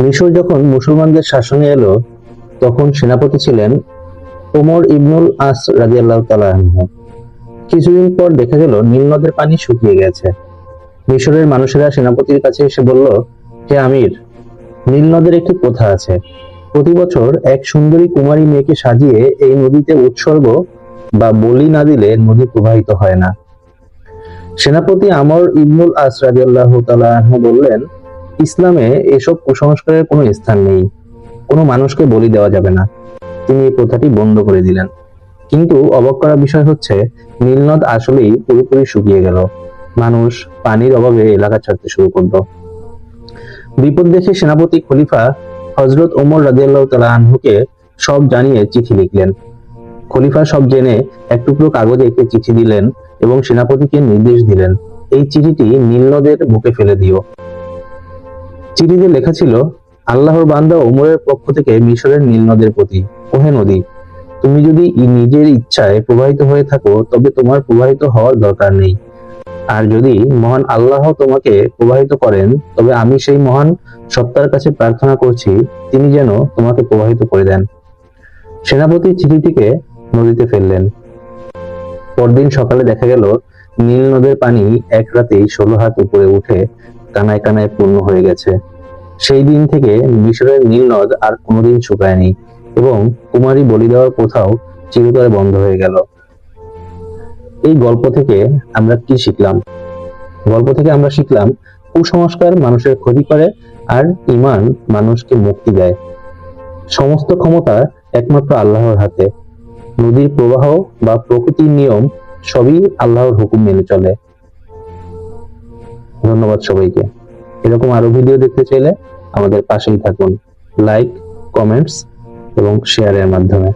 মিশর যখন মুসলমানদের শাসনে এলো, তখন সেনাপতি ছিলেন ওমর ইবনুল আস রাজিয়াল্লাহ তাআলা আনহু। কিছুদিন পর দেখা গেল, নীল নদের পানি শুকিয়ে গেছে। মিশরের মানুষেরা সেনাপতির কাছে এসে বলল, হে আমির, নীল নদের একটি প্রথা আছে। প্রতি বছর এক সুন্দরী কুমারী মেয়েকে সাজিয়ে এই নদীতে উৎসর্গ বা বলি না দিলে নদী প্রবাহিত হয় না। সেনাপতি আমর ইবনুল আস রাদিয়াল্লাহু তাআলা আনহু বললেন ইসলামে এসব কুসংস্কারের কোনো স্থান নেই। কোনো মানুষকে বলি দেওয়া যাবে না। তিনি এই প্রথাটি বন্ধ করে দিলেন। কিন্তু অবাক করার বিষয় হচ্ছে, নীলনদ আসলেই পুরোপুরি শুকিয়ে গেল। মানুষ পানির অভাবে এলাকা ছাড়তে শুরু করল। বিপদ দেখে সেনাপতি খলিফা হজরত ওমর রাজিয়াল্লাহ তালা আনহুকে সব জানিয়ে চিঠি লিখলেন। খলিফা সব জেনে এক টুকরো কাগজে একটি চিঠি দিলেন এবং সেনাপতিকে নির্দেশ দিলেন, এই চিঠিটি নীলনদের বুকে ফেলে দিও। চিঠিতে লেখা ছিল, আল্লাহর বান্দা ওমরের পক্ষ থেকে মিশরের নীল নদের প্রতি, ওহে নদী, তুমি যদি নিজের ইচ্ছায় প্রবাহিত হয়ে থাকো, তবে তোমার প্রবাহিত হওয়ার দরকার নেই। আর যদি মহান আল্লাহ তোমাকে প্রবাহিত করেন, তবে আমি সেই মহান সত্তার কাছে প্রার্থনা করছি, তিনি যেন তোমাকে প্রবাহিত করে দেন। সেনাপতি চিঠিটিকে নদীতে ফেললেন। পরদিন সকালে দেখা গেল, নীল নদের পানি এক রাতেই ষোলো হাত উপরে উঠে কানায় কানায় পূর্ণ হয়ে গেছে। সেই দিন থেকে মিশরের নীল নদ আর কোনোদিন শুকায়নি এবং কুমারী বলি দেওয়ার কোথাও চিরতরে বন্ধ হয়ে গেল। এই গল্প থেকে আমরা কি শিখলাম? গল্প থেকে আমরা শিখলাম, কুসংস্কার মানুষের ক্ষতি করে আর ইমান মানুষকে মুক্তি দেয়। সমস্ত ক্ষমতা একমাত্র আল্লাহর হাতে। নদীর প্রবাহ বা প্রকৃতির নিয়ম সবই আল্লাহর হুকুম মেনে চলে। ধন্যবাদ সবাইকে। এরকম আরও ভিডিও দেখতে চাইলে আমাদের পাশেই থাকুন। লাইক কমেন্টস এবং শেয়ারের মাধ্যমে।